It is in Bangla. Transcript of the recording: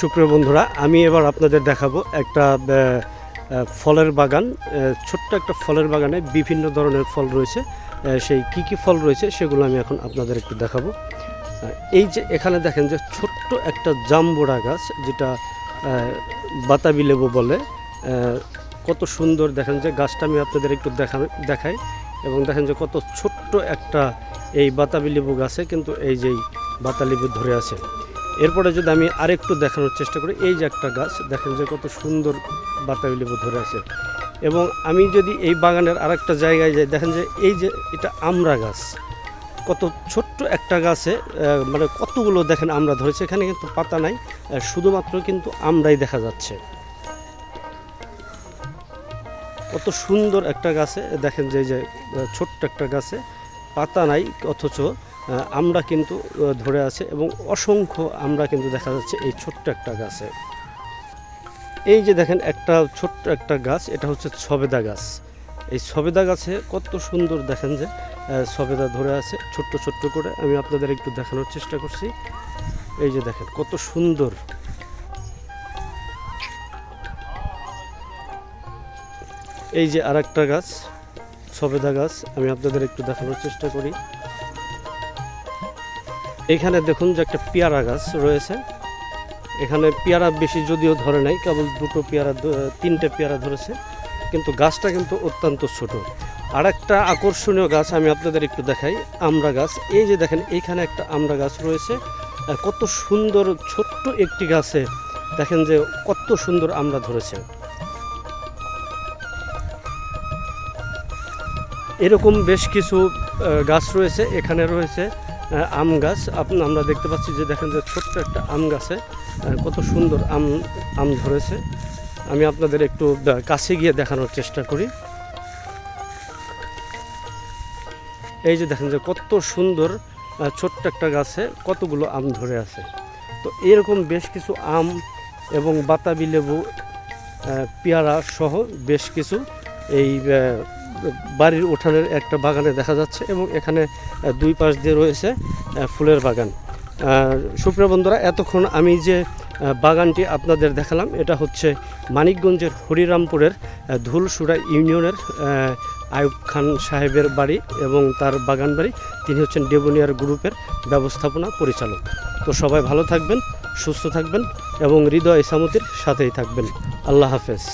সুপ্রিয় বন্ধুরা, আমি এবার আপনাদের দেখাবো একটা ফলের বাগান। ছোট্ট একটা ফলের বাগানে বিভিন্ন ধরনের ফল রয়েছে। সেই কি কি ফল রয়েছে সেগুলো আমি এখন আপনাদের একটু দেখাবো। এই যে এখানে দেখেন যে ছোট্ট একটা জাম্বুরা গাছ, যেটা বাতাবি লেবু বলে। কত সুন্দর দেখেন যে গাছটা আমি আপনাদের একটু দেখা, দেখাই। এবং দেখেন যে কত ছোট্ট একটা এই বাতাবি লেবু গাছে কিন্তু এই যেই বাতা লেবু ধরে আছে। এরপরে যদি আমি আরেকটু দেখানোর চেষ্টা করি, এই যে একটা গাছ, দেখেন যে কত সুন্দর বাতাবি লেবু ধরে আছে। এবং আমি যদি এই বাগানের আরেকটা জায়গায় যাই, দেখেন যে এই যে এটা আমরা গাছ। কত ছোট্ট একটা গাছে মানে কতগুলো দেখেন আমরা ধরেছে, এখানে কিন্তু পাতা নাই শুধুমাত্র কিন্তু আমরাই দেখা যাচ্ছে। কত সুন্দর একটা গাছে, দেখেন যে যে ছোট্ট একটা গাছে, পাতা নাই, অথচ আমরা কিন্তু ধরে আছে এবং অসংখ্য আমরা কিন্তু দেখা যাচ্ছে এই ছোট্ট একটা গাছে। এই যে দেখেন একটা ছোট্ট একটা গাছ, এটা হচ্ছে সবেদা গাছ। এই সবেদা গাছে কত সুন্দর দেখেন যে সবেদা ধরে আছে, ছোট্ট ছোট্ট করে। আমি আপনাদের একটু দেখানোর চেষ্টা করছি। এই যে দেখেন কত সুন্দর। এই যে আর একটা গাছ, সবেদা গাছ, আমি আপনাদের একটু দেখানোর চেষ্টা করি। এখানে দেখুন যে একটা পেয়ারা গাছ রয়েছে। এখানে পেয়ারা বেশি যদিও ধরে নাই, কেবল দুটো পেয়ারা তিনটে পেয়ারা ধরেছে। কিন্তু গাছটা কিন্তু অত্যন্ত ছোট। আর একটা আকর্ষণীয় গাছ আমি আপনাদের একটু দেখাই, আমরা গাছ। এই যে দেখেন, এইখানে একটা আমরা গাছ রয়েছে। কত সুন্দর ছোট্ট একটি গাছে দেখেন যে কত সুন্দর আমরা ধরেছে। এরকম বেশ কিছু গাছ রয়েছে, এখানে রয়েছে। আম গাছ। আপনি আমরা দেখতে পাচ্ছি যে দেখেন যে ছোট্ট একটা আম গাছে কত সুন্দর আম আম ধরেছে। আমি আপনাদের একটু কাছে গিয়ে দেখানোর চেষ্টা করি। এই যে দেখেন যে কত সুন্দর ছোট্ট একটা গাছে কতগুলো আম ধরে আছে। তো এরকম বেশ কিছু আম এবং বাতাবি লেবু পেয়ারা সহ বেশ কিছু এই বাড়ির উঠানের একটা বাগানে দেখা যাচ্ছে এবং এখানে দুই পাশ দিয়ে রয়েছে ফুলের বাগান। সুপ্রিয় বন্ধুরা, এতক্ষণ আমি যে বাগানটি আপনাদের দেখালাম, এটা হচ্ছে মানিকগঞ্জের হরিরামপুরের ধুলসুরা ইউনিয়নের আয়ুব খান সাহেবের বাড়ি এবং তার বাগান বাড়ি। তিনি হচ্ছেন ডেবনিয়ার গ্রুপের ব্যবস্থাপনা পরিচালক। তো সবাই ভালো থাকবেন, সুস্থ থাকবেন এবং হৃদয় ইসামতির সাথেই থাকবেন। আল্লাহ হাফেজ।